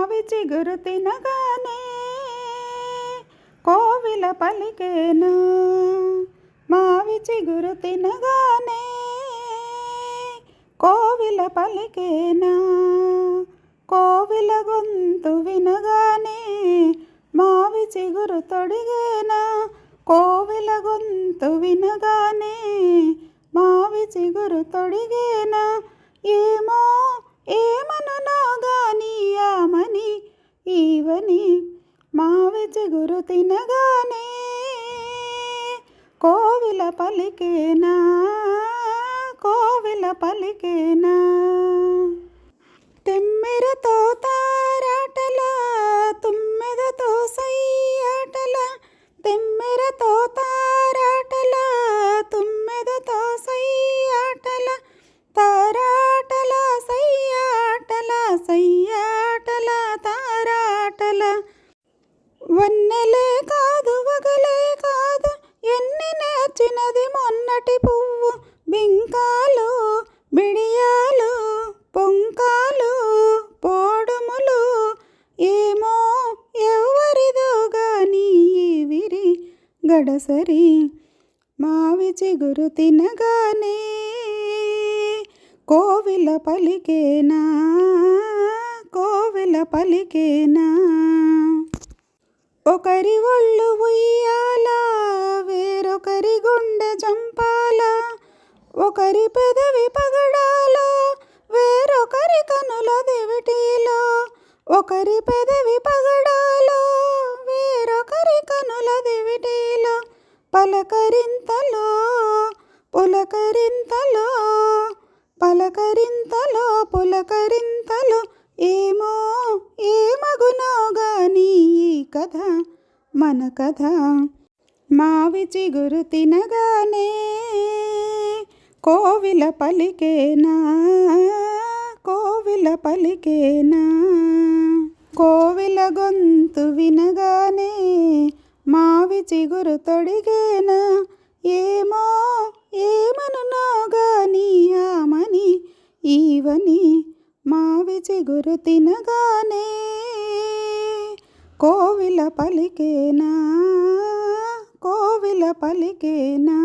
మావి చిగురు తినగానే కోవిల పలికేనా? మావి చిగురు తినగానే కోవిల పలికేనా? కోవిల గొంతు వినగానే మావి చిగురు తొడిగేనా? కోవిల గొంతు వినగానే మావి చిగురు తొడిగేనా? ఏమో ఏమను గాని చిగురు తినగానే కోవిల పలికేనా? కోవిల పలికేనా? వన్నెలే కాదు వగలే కాదు ఎన్ని నేర్చినది మొన్నటి పువ్వు. బింకాలు బిడియాలు పొంకాలు పోడుములు ఏమో ఎవరిదో గాని విరి గడసరి. మావి చిగురు తినగానే కోవిల పలికేనా కోవిల పలికేనా? ఒకరి ఒళ్ళు ఉయ్యాల వేరొకరి గుండె చంపాల ఒకరి పెదవి పగడాలో వేరొకరి కనుల దివిటీలో ఒకరి పెదవి పగడాలో వేరొకరి కనుల దివిటీలో పలకరింతలో పులకరింతలో పలకరి కథ మన కథ. మావి చిగురు తినగానే కోవిల పలికేనా? కోవిల పలికేనా? కోవిల గొంతు వినగానే మావి చిగురు తొడిగేనా? ఏమో ఏమనునో గాని ఆమని ఈవని మావి చిగురు తినగానే కోవిల పలికేనా? కోవిల పలికేనా?